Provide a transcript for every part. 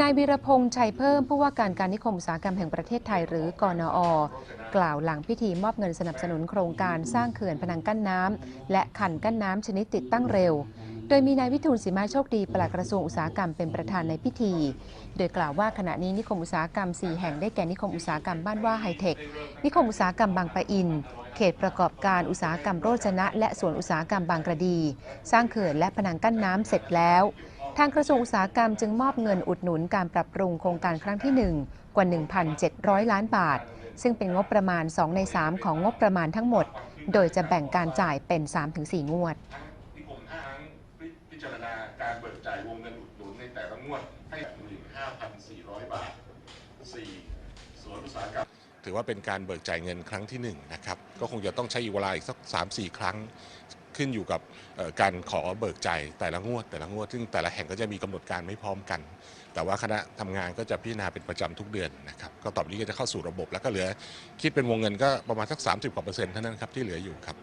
นายวีรพงษ์ชัยเพิ่มผู้ว่าการการนิคมอุตสาหกรรมแห่งประเทศไทยหรือกนอ กล่าวหลังพิธีมอบเงินสนับสนุนโครงการสร้างเขื่อนพนังกั้นน้ำและขันกั้นน้ำชนิดติดตั้งเร็ว โดยมีนายวิทูลสีมาโชคดีปลัดกระทรวงอุตสาหกรรมเป็นประธานในพิธี โดยกล่าวว่าขณะนี้นิคมอุตสาหกรรม 4 แห่งได้แก่นิคมอุตสาหกรรมบ้านว่าไฮเทค นิคมอุตสาหกรรมบางปะอิน เขตประกอบการอุตสาหกรรมโรจนะ และสวนอุตสาหกรรมบางกระดี สร้างเขื่อนและพนังกั้นน้ำเสร็จแล้ว ทางกระทรวงอุตสาหกรรมจึงมอบเงินอุดหนุนการปรับปรุงโครงการครั้งที่ 1 กว่า 1,700 ล้านบาท ซึ่งเป็นงบประมาณ 2 ใน 3 ของงบประมาณทั้งหมด โดยจะแบ่งการจ่ายเป็น 3-4 งวดนิคมทั้งพิจารณาการเบิกจ่ายวงเงินอุดหนุนในแต่ละงวดให้15,400 บาท 4. สวนอุตสาหกรรมถือว่าเป็นการเบิกจ่ายเงินครั้งที่1นะครับก็คงจะต้องใช้เวลาอีกสัก 3-4 ครั้ง ขึ้นอยู่กับเอ่อการขอเบิกจ่ายแต่ละงวด แต่ละงวด ซึ่งแต่ละแห่งก็จะมีกำหนดการไม่พร้อมกัน แต่ว่าคณะทำงานก็จะพิจารณาเป็นประจำทุกเดือนนะครับก็ต่อไปนี้ก็จะเข้าสู่ระบบแล้วก็เหลือ คิดเป็นวงเงินก็ประมาณสัก 30กว่าเปอร์เซ็นต์เท่านั้นครับที่เหลืออยู่ครับ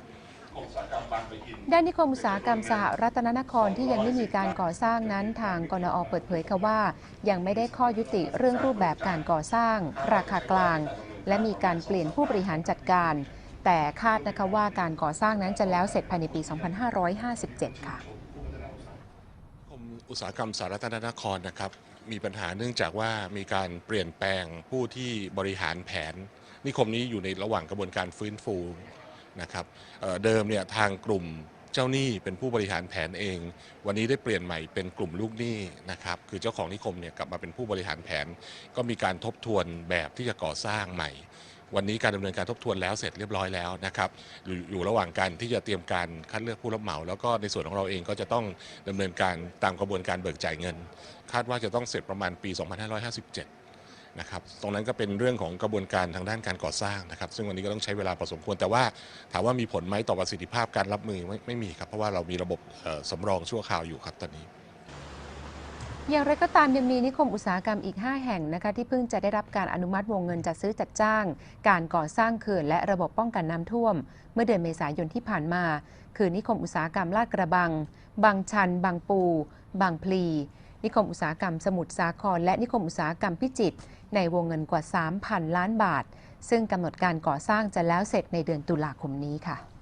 อุตสาหกรรมบางปะอินด้านนิคมอุตสาหกรรมสหรัตนนครที่ยังไม่มีการก่อสร้างนั้นทางกนอเปิดเผยค่ะว่า ยังไม่ได้ข้อยุติเรื่องรูปแบบการก่อสร้าง ราคากลาง และมีการเปลี่ยนผู้บริหารจัดการ แต่คาดนะคะว่าการก่อสร้างนั้นจะแล้วเสร็จภายในปี 2557 ค่ะกรมอุตสาหกรรมสาธารณนครนะครับ มีปัญหาเนื่องจากว่ามีการเปลี่ยนแปลงผู้ที่บริหารแผน นิคมนี้อยู่ในระหว่างกระบวนการฟื้นฟูนะครับเเดิมเนี่ยทางกลุ่มเจ้าหนี้เป็นผู้บริหารแผนเอง วันนี้ได้เปลี่ยนใหม่เป็นกลุ่มลูกหนี้นะครับ คือเจ้าของนิคมเนี่ยกลับมาเป็นผู้บริหารแผน ก็มีการทบทวนแบบที่จะก่อสร้างใหม่ วันนี้การดำเนินการทบทวนแล้วเสร็จเรียบร้อยแล้วนะครับอยู่อยู่ระหว่างการที่จะเตรียมการคัดเลือกผู้รับเหมา แล้วก็ในส่วนของเราเองก็จะต้องดำเนินการตามกระบวนการเบิกจ่ายเงิน คาดว่าจะต้องเสร็จประมาณปี 2557นะครับตรงนั้นก็เป็นเรื่องของกระบวนการทางด้านการก่อสร้างนะครับ ซึ่งวันนี้ก็ต้องใช้เวลาพอสมควร แต่ว่าถามว่ามีผลไหมต่อประสิทธิภาพการรับมือไม่ไม่มีครับ เพราะว่าเรามีระบบสำรองชั่วคราวอยู่ครับตอนนี้ อย่างไรก็ตามยังมีนิคมอุตสาหกรรมอีก 5 แห่งนะคะที่เพิ่งจะได้รับการอนุมัติวงเงินจัดซื้อจัดจ้าง การก่อสร้างเขื่อนและระบบป้องกันน้ำท่วม เมื่อเดือนเมษายนที่ผ่านมา คือนิคมอุตสาหกรรมลาดกระบัง บางชัน บางปู บางพลี นิคมอุตสาหกรรมสมุทรสาคร และนิคมอุตสาหกรรมพิจิตรในวงเงินกว่า 3,000 ล้านบาท ซึ่งกำหนดการก่อสร้างจะแล้วเสร็จในเดือนตุลาคมนี้ค่ะ